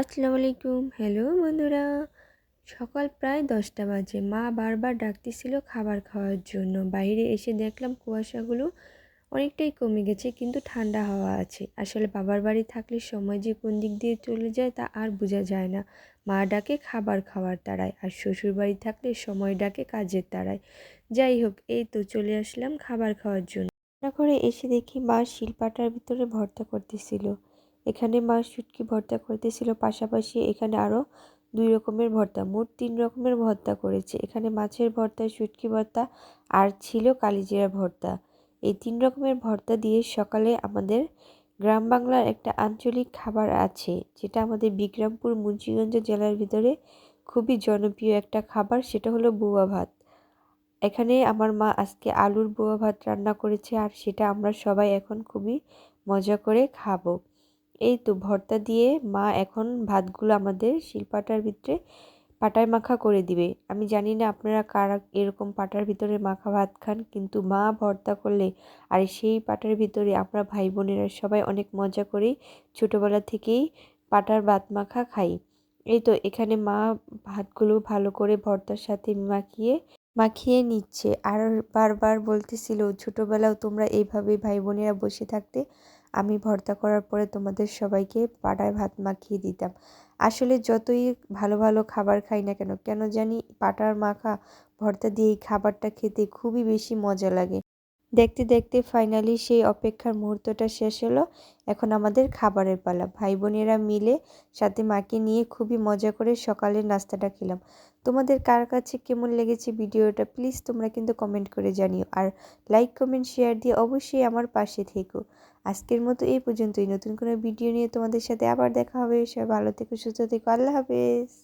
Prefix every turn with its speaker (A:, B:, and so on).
A: আসসালামু আলাইকুম হ্যালো বন্ধুরা। সকাল প্রায় দশটা বাজে। মা বারবার ডাকতেছিল খাবার খাওয়ার জন্য। বাইরে এসে দেখলাম কুয়াশাগুলো অনেকটাই কমে গেছে, কিন্তু ঠান্ডা হাওয়া আছে। আসলে বাবার বাড়ি থাকলে সময় যে কোন দিক দিয়ে চলে যায় তা আর বোঝা যায় না। মা ডাকে খাবার খাওয়ার তারায় আর শ্বশুর বাড়ি থাকলে সময় ডাকে কাজের তারায় যাই হোক, এই তো চলে আসলাম খাবার খাওয়ার জন্য। করে এসে দেখি মা শিলপাটার ভিতরে ভর্তা করতেছিল। এখানে মা শুটকি ভর্তা করতেছিল, পাশাপাশি এখানে আরও দুই রকমের ভর্তা, মোট তিন রকমের ভর্তা করেছে। এখানে মাছের ভর্তা শুটকি ভর্তা আর ছিল কালিজিরা ভর্তা। এই তিন রকমের ভর্তা দিয়ে সকালে আমাদের গ্রাম বাংলার একটা আঞ্চলিক খাবার আছে, যেটা আমাদের বিক্রমপুর, মুন্সিগঞ্জ জেলার ভিতরে খুবই জনপ্রিয় একটা খাবার, সেটা হলো বুয়া ভাত। এখানে আমার মা আজকে আলুর বুয়া ভাত রান্না করেছে আর সেটা আমরা সবাই এখন খুবই মজা করে খাব। এই তো ভর্তা দিয়ে মা এখন ভাতগুলো আমাদের শিলপাটার ভিতরে পাটায় মাখা করে দিবে। আমি জানি না আপনারা কারা এরকম পাটার ভিতরে মাখা ভাত খান, কিন্তু মা ভর্তা করলে আর সেই পাটার ভিতরে আমরা ভাই বোনেরা সবাই অনেক মজা করেই ছোটোবেলা থেকেই পাটার ভাত মাখা খাই। এই তো এখানে মা ভাতগুলো ভালো করে ভর্তার সাথে মাখিয়ে মাখিয়ে নিচ্ছে। আর বারবার বলতেছিল, ছোটোবেলাও তোমরা এইভাবে ভাই বোনেরা বসে থাকতে, আমি ভর্তা করার পরে তোমাদের সবাইকে পাটায় ভাত মাখিয়ে দিতাম। আসলে যতই ভালো ভালো খাবার খাই না কেন কেন জানি পাটার মাখা, ভর্তা দিয়ে এই খাবারটা খেতে খুবই বেশি মজা লাগে। দেখতে দেখতে ফাইনালি সেই অপেক্ষার মুহূর্তটা শেষ হলো। এখন আমাদের খাবারের পালা। ভাই বোনেরা মিলে সাথে মাকে নিয়ে খুবই মজা করে সকালের নাস্তাটা খেলাম। তোমাদের কার কাছে কেমন লেগেছে ভিডিওটা প্লিজ তোমরা কিন্তু কমেন্ট করে জানিও। আর লাইক কমেন্ট শেয়ার দিয়ে অবশ্যই আমার পাশে থেকো। আজকের মতো এই পর্যন্তই। নতুন কোনো ভিডিও নিয়ে তোমাদের সাথে আবার দেখা হবে। সবাই ভালো থেকো, সুস্থ থেকো। আল্লাহ হাফেজ।